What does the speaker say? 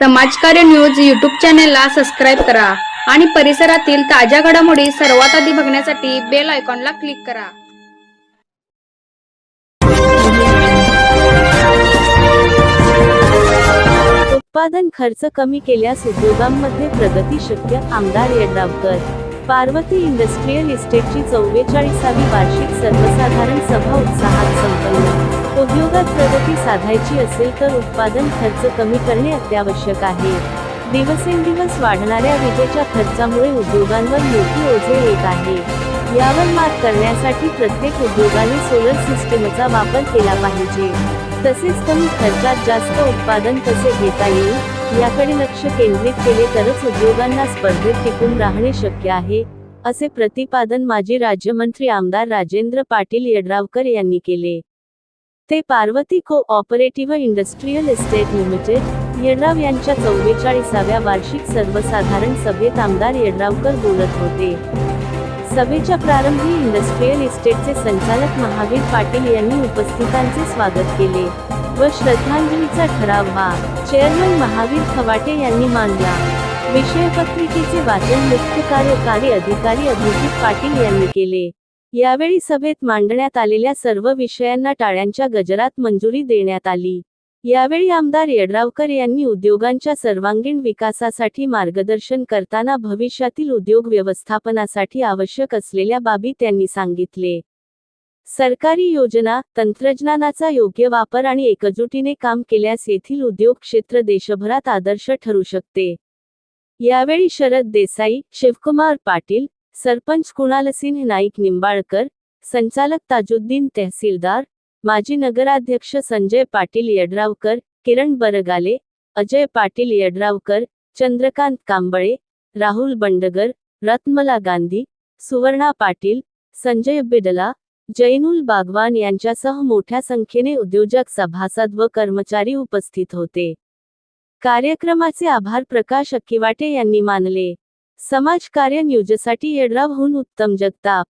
समाजकार्य news YouTube चॅनेलला subscribe करा आणि परिसरातील ताज्या घडामोडी सर्वात आधी बघण्यासाठी बेल आयकॉनला क्लिक करा. उत्पादन खर्च कमी केल्यास उद्योगांमध्ये प्रगती शक्य आमदार यड्रावकर पार्वती इंडस्ट्रीयल इस्टेटची चौवेचाळीसावी वार्षिक सर्वसाधारण सभा उत्साहात साधायची असेल तर उत्पादन खर्च कमी करणे अत्यावश्यक आहे. दिवसेंदिवस वाढणाऱ्या विजेच्या खर्चामुळे उद्योगांवर मोठी ओझे येत आहे. यावर मात करण्यासाठी प्रत्येक उद्योगाने सोलर सिस्टीमचा वापर केला पाहिजे. तसेच कमी खर्चात जास्त उत्पादन कसे घेता येईल याकडे लक्ष केंद्रित केले तरच उद्योगांना स्पर्धेत टिकून राहणे शक्य आहे असे प्रतिपादन माजी राज्यमंत्री आमदार राजेंद्र पाटील यड्रावकर यांनी केले. ते Parvati cooperative industrial estate limited Yadrav यांच्या चौवेचाळीसाव्या वार्षिक सर्वसाधारण सभेत आमदार येड्रावकर बोलत होते. सभेच्या प्रारंभी इंडस्ट्रीयल इस्टेटचे संचालक महावीर पाटील यांनी उपस्थितांचे स्वागत केले व श्रद्धांजलीचा ठराव हा चेअरमन महावीर खवाटे यांनी मानला. विषयपत्रिकेचे वाचन मुख्य कार्यकारी अधिकारी अभिजित पाटील यांनी केले. यावेळी सभेत मांडण्यात आलेल्या सर्व विषयांना टाळ्यांच्या गजरात मंजुरी देण्यात आली. यावेळी आमदार येड्रावकर यांनी उद्योगांच्या सर्वांगीण विकासासाठी मार्गदर्शन करताना भविष्यातील उद्योग व्यवस्थापनासाठी आवश्यक असलेल्या बाबी त्यांनी सांगितले. सरकारी योजना तंत्रज्ञानाचा योग्य वापर आणि एकजुटीने काम केल्यास येथील उद्योग क्षेत्र देशभरात आदर्श ठरू शकते. यावेळी शरद देसाई शिवकुमार पाटील सरपंच कुणालसिंह नाईक निंबाळकर संचालक ताजुद्दीन तहसीलदार माजी नगराध्यक्ष संजय पाटील यड्रावकर किरण बरगाले अजय पाटील यड्रावकर चंद्रकांत कांबळे राहुल बंडगर रत्मला गांधी सुवर्णा पाटील संजय बिडला जैनुल बागवान यांच्यासह मोठ्या संख्येने उद्योजक सभासद व कर्मचारी उपस्थित होते. कार्यक्रमाचे आभार प्रकाश अक्किवाटे यांनी मानले. समाजकार्य न्यूजसाठी यड्रावहून उत्तम जगताप.